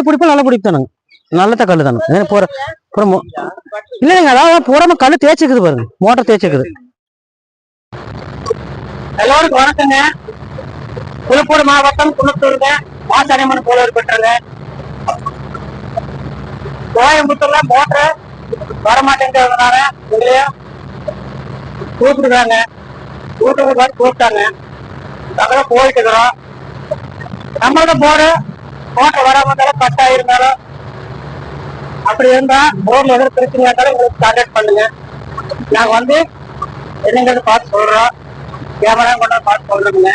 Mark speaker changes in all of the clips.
Speaker 1: கல் பிடிப்போம் நல்லா பிடிப்பானுங்க நல்ல கல் தானே போற பூரா பூரா மோ- இல்லைங்க அதாவது பூராம கல் தேய்ச்சிக்குது பாருங்க. மோட்டர் தேய்ச்சிக்குது.
Speaker 2: எல்லோருக்கும் வணக்கங்க. திருப்பூர் மாவட்டம் குளத்தூருங்க. மாசாணியம்மன் கோவில் பெற்றங்க. கோயம்புத்தூர்ல மோட்டர் வரமாட்டேங்கிறதுனால இதுலயும் கூப்பிடுறாங்க கூப்பிட்டு கூப்பிட்டாங்க. அதெல்லாம் போயிட்டு இருக்கிறோம் நம்மளோட போர்டு மோட்டர் வராம இருந்தாலும் கட் ஆயிருந்தாலும் அப்படி இருந்தா போர்டில் எதுவும் பிரச்சனை இருந்தாலும் உங்களுக்கு கான்டாக்ட் பண்ணுங்க. நாங்க வந்து என்னங்கிறது பார்த்து சொல்றோம். கேமரா கொண்டு பார்த்து சொல்றோங்க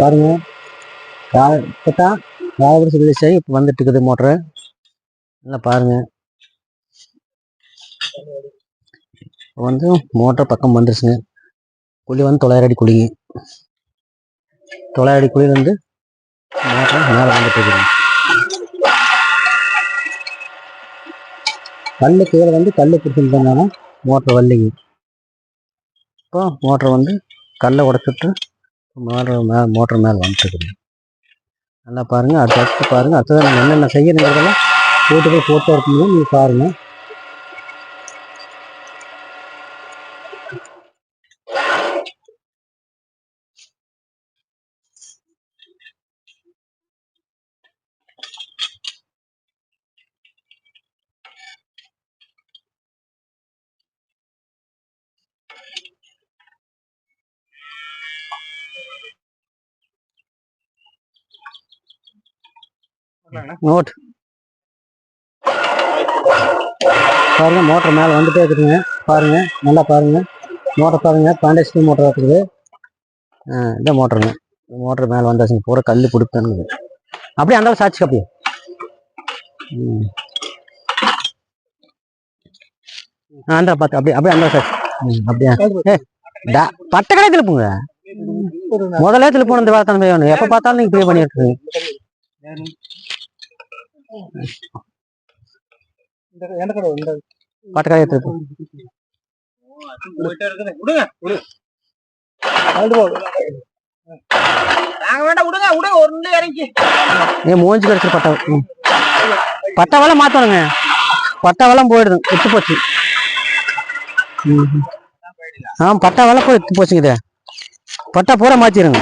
Speaker 1: பாருங்க. ரா- இப்பதான் ராயபுரம் ரிலீஸ் ஆகி இப்போ வந்துட்டு இருக்குது மோட்டரு நல்லா பாருங்க. இப்போ வந்து மோட்டர் பக்கம் வந்துருச்சுங்க. குழி வந்து தொள்ளாயிரம் அடி குழிங்க. தொள்ளாயிரம் அடி வந்து இருந்து மோட்டர் மேலே வந்துட்டு இருக்குது கல்லு கீழே வந்து கல்லு பிடிச்சிருந்ததுனால மோட்டர் வரலைங்க இப்போ மோட்டர் வந்து கல்லை உடச்சிட்டு மோட்டர் மே மோட்டர் மேலே வந்துட்டுருக்குது. நல்லா பாருங்கள் அடுத்த அடுத்து பாருங்கள் அடுத்தது நம்ம என்னென்ன செய்யணுங்கிறதெல்லாம் போட்டு போய் போட்டோ இருக்கும்போது நீங்கள் பாருங்கள் நோட் பாருங்க மோட்டர் மேலே வந்துட்டே இருக்குதுங்க. பாருங்க நல்லா பாருங்க. மோட்டர் பாருங்க பாண்டேஸ்டி மோட்டர் இருக்குது. இந்த மோட்டருங்க. மோட்டர் மேலே வந்தாச்சுங்க. பூரா கல் பிடிப்பானுங்க. அப்படியே அந்த சாட்சி அப்படியே. ம். அந்த பார்த்து அப்படியே அப்படியே அந்த சாட்சி அப்படியா? பட்ட கடை திருப்புங்க. முதல்ல திருப்பணும் இந்த வார்த்தை வேணும் எப்போ பார்த்தாலும் நீங்கள் பே பண்ணிட்டு இருக்கீங்க
Speaker 2: இறங்கி.
Speaker 1: ஏ மூஞ்சி கடிச்சு பட்டா. பட்டாவெல்லாம் மாத்தணுங்க. பட்டாவெல்லாம் போயிடுது விட்டு போச்சு. ஆ பட்டாவெல்லாம் போய் விட்டு போச்சுங்க இது. பட்டா பூரா மாத்திடுங்க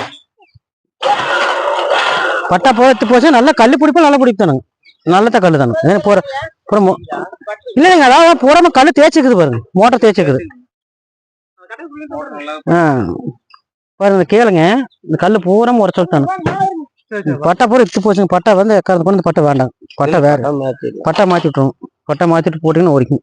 Speaker 1: பட்டா போய் எடுத்து போச்சு நல்லா கல் பிடிப்போம் நல்லா பிடிப்பானுங்க நல்லத கல் தானே. பூரா மோ- இல்லைங்க அதாவது பூராம கல் தேய்ச்சிக்குது பாருங்க. மோட்டர் தேய்ச்சிக்குது. ஆ. பாருங்க கேளுங்க. இந்த கல் பூரா உடச்சு விட்டானு பட்டா பூரா இத்து போச்சுங்க. பட்டா வந்து கறந்து கொண்டு பட்டா வேண்டாம். பட்டா வேற. பட்டா மாத்தி விட்டுரும் பட்டா மாத்திட்டு போட்டீங்கன்னா ஓடிக்கும்